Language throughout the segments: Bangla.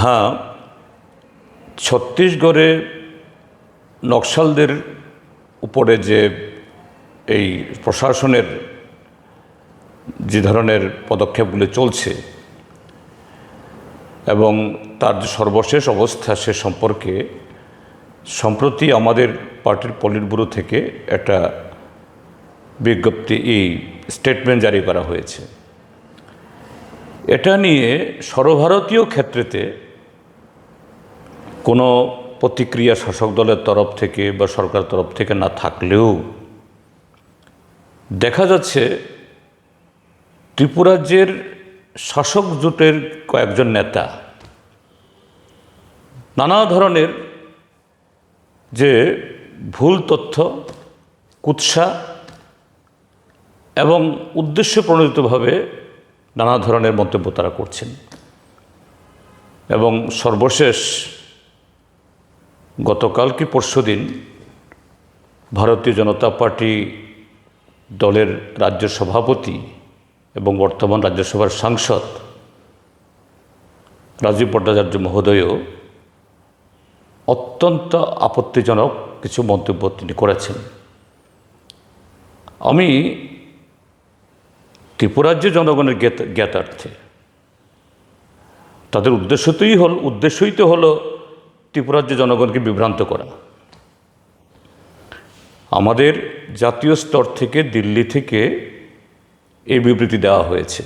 হ্যাঁ ছত্তিশগড়ে নকশালদের উপরে যে এই প্রশাসনের যে ধরনের পদক্ষেপগুলো চলছে এবং তার যে সর্বশেষ অবস্থা সে সম্পর্কে সম্প্রতি আমাদের পার্টির পলিট ব্যুরো থেকে একটা বিজ্ঞপ্তি এই স্টেটমেন্ট জারি করা হয়েছে। এটা নিয়ে সর্বভারতীয় ক্ষেত্রেতে কোনো প্রতিক্রিয়া শাসক দলের তরফ থেকে বা সরকার তরফ থেকে না থাকলেও দেখা যাচ্ছে ত্রিপুরাজ্যের শাসক জোটের কয়েকজন নেতা নানা ধরনের যে ভুল তথ্য, কুৎসা এবং উদ্দেশ্য প্রণোদিতভাবে নানা ধরনের মন্তব্য তারা করছেন। এবং সর্বশেষ গতকাল কি পরশু দিন ভারতীয় জনতা পার্টি দলের রাজ্য সভাপতি এবং বর্তমান রাজ্যসভার সাংসদ রাজীব ভট্টাচার্য মহোদয়ও অত্যন্ত আপত্তিজনক কিছু মন্তব্য তিনি করেছেন। আমি ত্রিপুরাজ্য জনগণের জ্ঞাতার্থে। তাদের উদ্দেশ্যতেই হল, উদ্দেশ্যই তো হলো ত্রিপুরাজ্য জনগণকে বিভ্রান্ত করা। আমাদের জাতীয় স্তর থেকে দিল্লি থেকে এই বিবৃতি দেওয়া হয়েছে।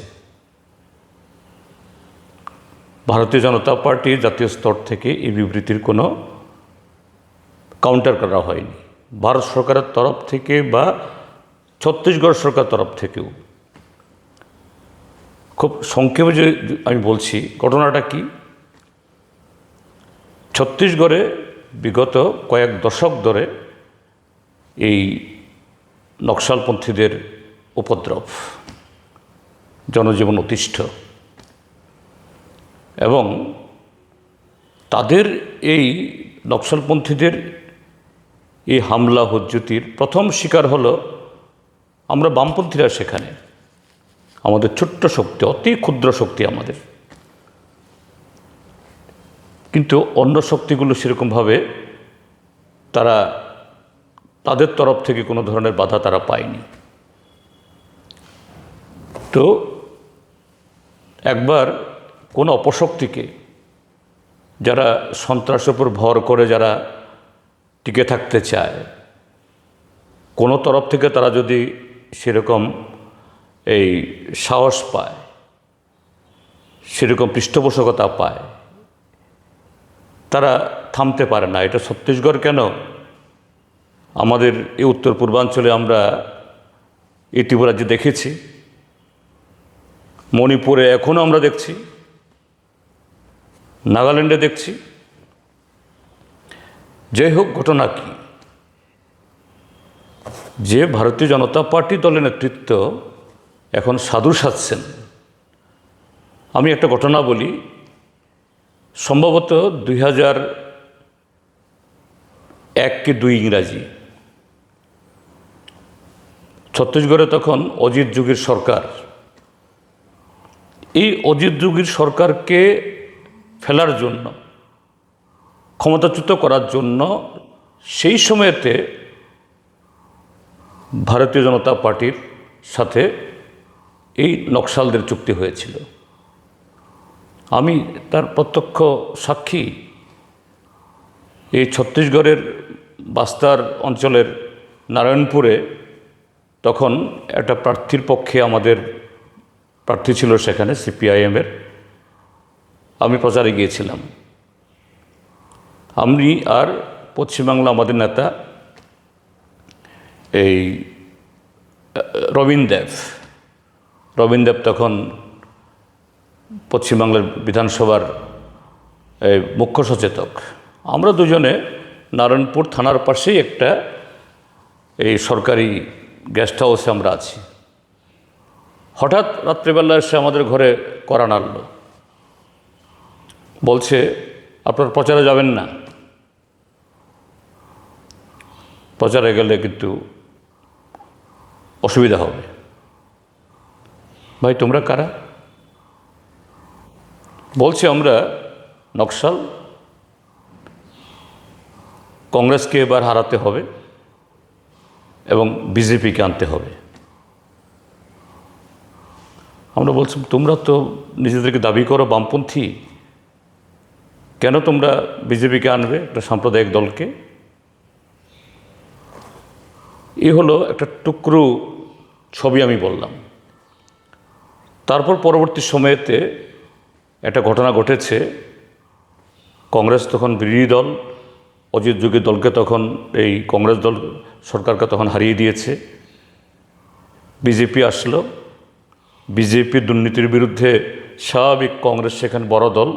ভারতীয় জনতা পার্টি জাতীয় স্তর থেকে এই বিবৃতির কোনো কাউন্টার করা হয়নি। ভারত সরকারের তরফ থেকে বা ছত্তিশগড় সরকার তরফ থেকেও। খুব সংক্ষেপে যে আমি বলছি, ঘটনাটা কি? ছত্তিশগড়ে বিগত কয়েক দশক ধরে এই নকশালপন্থীদের উপদ্রব, জনজীবন অতিষ্ঠ এবং তাদের এই নকশালপন্থীদের এই হামলা, হজ্জুতির প্রথম শিকার হলো আমরা বামপন্থীরা সেখানে। আমাদের ছোট্ট শক্তি, অতি ক্ষুদ্র শক্তি আমাদের। কিন্তু অন্য শক্তিগুলো সেরকমভাবে তারা তাদের তরফ থেকে কোনো ধরনের বাধা তারা পায়নি। তো একবার কোনো অপশক্তিকে যারা সন্ত্রাসের উপর ভর করে যারা টিকে থাকতে চায়, কোনো তরফ থেকে তারা যদি সেরকম এই সাহস পায়, সেরকম পৃষ্ঠপোষকতা পায় তারা থামতে পারে না। এটা ছত্তিশগড় কেন? আমাদের এই উত্তর পূর্বাঞ্চলে আমরা এই ত্রিপুরাজ্যে দেখেছি, মণিপুরে এখনও আমরা দেখছি, নাগাল্যান্ডে দেখছি। যাই হোক, ঘটনা কি? যে ভারতীয় জনতা পার্টি দলের নেতৃত্ব এখন সাধু সাজছেন আমি একটা ঘটনা বলি। সম্ভবত দুই হাজার এক কি দুই ইংরাজি। ছত্তিশগড়ে তখন অজিত যুগের সরকার। এই অজিত যুগের সরকারকে ফেলার জন্য, ক্ষমতাচ্যুত করার জন্য সেই সময়তে ভারতীয় জনতা পার্টির সাথে এই নকশালদের চুক্তি হয়েছিল। আমি তার প্রত্যক্ষ সাক্ষী। এই ছত্তিশগড়ের বাস্তার অঞ্চলের নারায়ণপুরে তখন একটা প্রার্থীর পক্ষে আমাদের প্রার্থী ছিল সেখানে, সিপিআইএমের। আমি প্রচারে গিয়েছিলাম। আমি আর পশ্চিমবাংলা আমাদের নেতা এই রবীন দেব। দেব তখন পশ্চিমবাংলার বিধানসভার মুখ্য সচেতক। আমরা দুজনে নারায়ণপুর থানার পাশেই একটা এই সরকারি গেস্ট হাউসে আমরা আছি। হঠাৎ রাত্রিবেলা এসে আমাদের ঘরে করা নাড়ল। বলছে, আপনার প্রচারে যাবেন না। প্রচারে গেলে কিন্তু অসুবিধা হবে। ভাই, তোমরা কারা? বলছে আমরা নকশাল। কংগ্রেসকে এবার হারাতে হবে এবং বিজেপিকে আনতে হবে। আমরা বলছি, তোমরা তো নিজেদেরকে দাবি করো বামপন্থী। কেন তোমরা বিজেপিকে আনবে একটা সাম্প্রদায়িক দলকে? এ হলো একটা টুকরো ছবি আমি বললাম। তারপর পরবর্তী সময়েতে একটা ঘটনা ঘটেছে। কংগ্রেস তখন বিরোধী দল, অজিত যুগের দলকে তখন এই কংগ্রেস দল সরকারকে তখন হারিয়ে দিয়েছে। বিজেপি আসলো। বিজেপি দুর্নীতির বিরুদ্ধে স্বাভাবিক কংগ্রেস সেখানে বড় দল।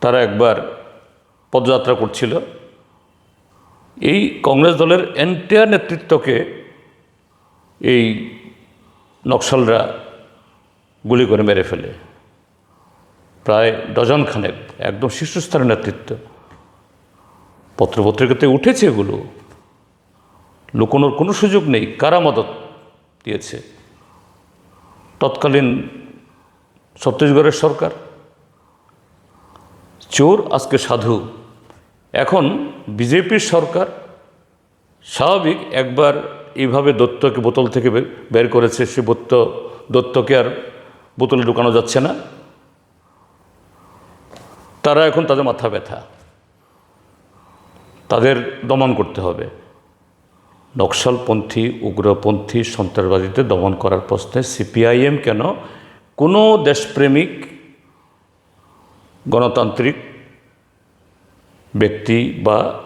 তারা একবার পদযাত্রা করছিল। এই কংগ্রেস দলের এন্টায়ার নেতৃত্বকে এই নকশালরা গুলি করে মেরে ফেলে। প্রায় ডজন খানেক একদম শীর্ষস্থানের নেতৃত্ব। পত্রপত্রিকাতে উঠেছে এগুলো। লুকোনোর কোনো সুযোগ নেই। কারা মদত দিয়েছে? তৎকালীন ছত্তিশগড়ের সরকার? চোর আজকে সাধু। এখন বিজেপির সরকার। স্বাভাবিক, একবার এইভাবে দত্তকে বোতল থেকে বের করেছে, সে দত্ত দত্তকে আর বোতলে ঢুকানো যাচ্ছে না। তারা এখন তাদের মাথা ব্যথা। তাদের দমন করতে হবে। নকশালপন্থী, উগ্রপন্থী, সন্ত্রাসবাদীদের দমন করার প্রশ্নে সিপিআইএম কেন কোনো দেশপ্রেমিক, গণতান্ত্রিক ব্যক্তি বা